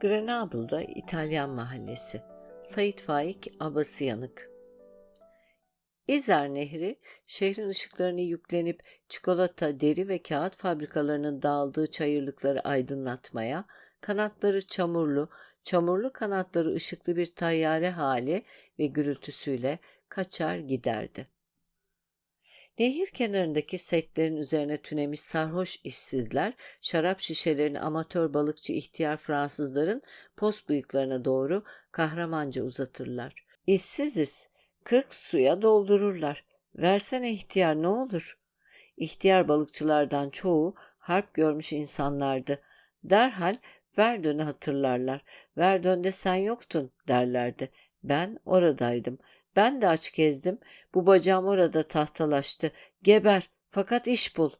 Grenable'da İtalyan mahallesi. Sait Faik Abası Yanık. İzer Nehri, şehrin ışıklarını yüklenip çikolata, deri ve kağıt fabrikalarının dağıldığı çayırlıkları aydınlatmaya, kanatları çamurlu, çamurlu kanatları ışıklı bir tayyare hali ve gürültüsüyle kaçar giderdi. Nehir kenarındaki setlerin üzerine tünemiş sarhoş işsizler, şarap şişelerini amatör balıkçı ihtiyar Fransızların post bıyıklarına doğru kahramanca uzatırlar. İşsiziz, kırk suya doldururlar. Versene ihtiyar ne olur? İhtiyar balıkçılardan çoğu harp görmüş insanlardı. Derhal Verdön'ü hatırlarlar. Verdön'de sen yoktun derlerdi. Ben oradaydım. Ben de aç gezdim. Bu bacağım orada tahtalaştı. Geber fakat iş bul.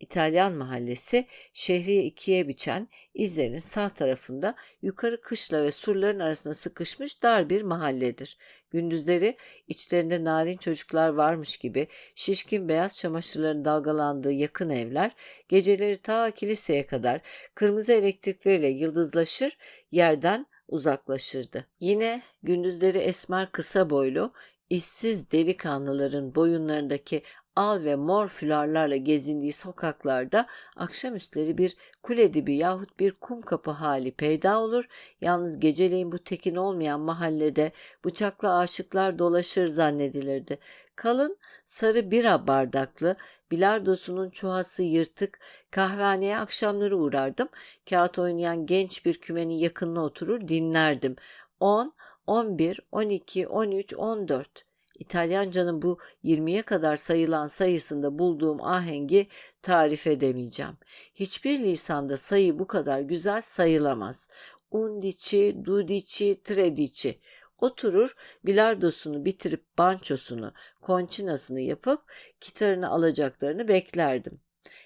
İtalyan mahallesi şehri ikiye biçen izlerin sağ tarafında yukarı kışla ve surların arasında sıkışmış dar bir mahalledir. Gündüzleri içlerinde narin çocuklar varmış gibi şişkin beyaz çamaşırların dalgalandığı yakın evler, geceleri ta kiliseye kadar kırmızı elektrikleriyle yıldızlaşır, yerden uzaklaşırdı. Yine gündüzleri esmer kısa boylu, işsiz delikanlıların boyunlarındaki al ve mor fülarlarla gezindiği sokaklarda akşamüstleri bir kule dibi yahut bir kum kapı hali peyda olur. Yalnız geceleyin bu tekin olmayan mahallede bıçaklı aşıklar dolaşır zannedilirdi. Kalın sarı bira bardaklı, bilardosunun çuhası yırtık, kahvehaneye akşamları uğrardım. Kağıt oynayan genç bir kümenin yakınına oturur dinlerdim. 10, 11, 12, 13, 14. İtalyancanın bu 20'ye kadar sayılan sayısında bulduğum ahengi tarif edemeyeceğim. Hiçbir lisanda sayı bu kadar güzel sayılamaz. Undici, dudici, tredici. Oturur bilardosunu bitirip bançosunu, konçinasını yapıp kitarını alacaklarını beklerdim.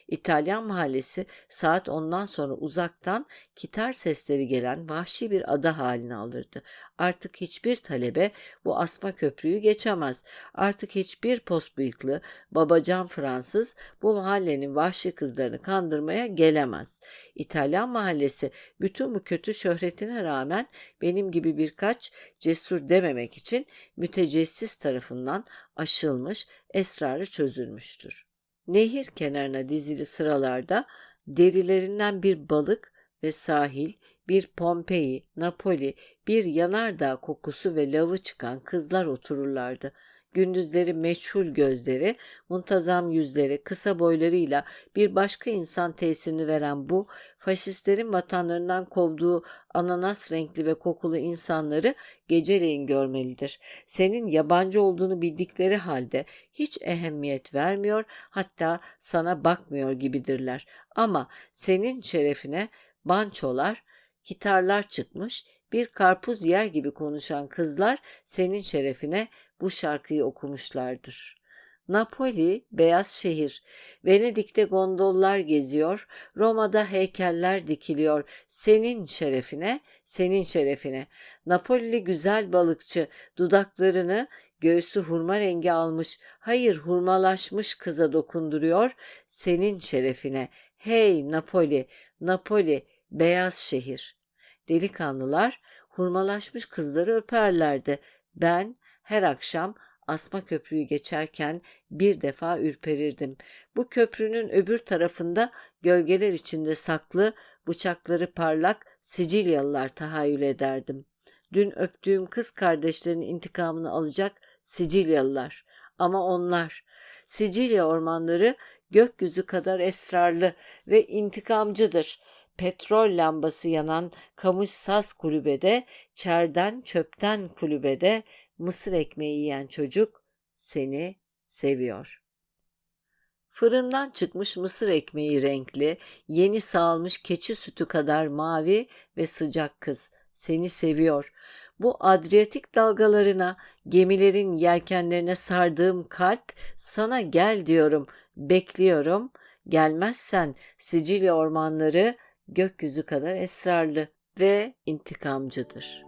İtalyan mahallesi saat ondan sonra uzaktan kitar sesleri gelen vahşi bir ada halini alırdı. Artık hiçbir talebe bu asma köprüyü geçemez. Artık hiçbir post bıyıklı babacan Fransız bu mahallenin vahşi kızlarını kandırmaya gelemez. İtalyan mahallesi bütün bu kötü şöhretine rağmen benim gibi birkaç cesur dememek için mütecessis tarafından aşılmış, esrarı çözülmüştür. Nehir kenarına dizili sıralarda derilerinden bir balık ve sahil, bir Pompei, Napoli, bir yanardağ kokusu ve lavı çıkan kızlar otururlardı. Gündüzleri meçhul gözleri, muntazam yüzleri, kısa boylarıyla bir başka insan tesirini veren bu, faşistlerin vatanlarından kovduğu ananas renkli ve kokulu insanları geceleyin görmelidir. Senin yabancı olduğunu bildikleri halde hiç ehemmiyet vermiyor, hatta sana bakmıyor gibidirler. Ama senin şerefine bançolar, kitarlar çıkmış, bir karpuz yer gibi konuşan kızlar senin şerefine bu şarkıyı okumuşlardır. Napoli beyaz şehir. Venedik'te gondollar geziyor, Roma'da heykeller dikiliyor. Senin şerefine, senin şerefine. Napolili güzel balıkçı dudaklarını göğsü hurma rengi almış, hayır hurmalaşmış kıza dokunduruyor. Senin şerefine. Hey Napoli, Napoli, beyaz şehir. Delikanlılar hurmalaşmış kızları öperlerdi. Ben her akşam Asma Köprüyü geçerken bir defa ürperirdim. Bu köprünün öbür tarafında gölgeler içinde saklı, bıçakları parlak Sicilyalılar tahayyül ederdim. Dün öptüğüm kız kardeşlerin intikamını alacak Sicilyalılar. Ama onlar, Sicilya ormanları gökyüzü kadar esrarlı ve intikamcıdır petrol lambası yanan kamış saz kulübede, çerden çöpten kulübede mısır ekmeği yiyen çocuk seni seviyor. Fırından çıkmış mısır ekmeği renkli, yeni sağılmış keçi sütü kadar mavi ve sıcak kız seni seviyor. Bu Adriyatik dalgalarına, gemilerin yelkenlerine sardığım kalp sana gel diyorum, bekliyorum. Gelmezsen Sicilya ormanları gökyüzü kadar esrarlı ve intikamcıdır.''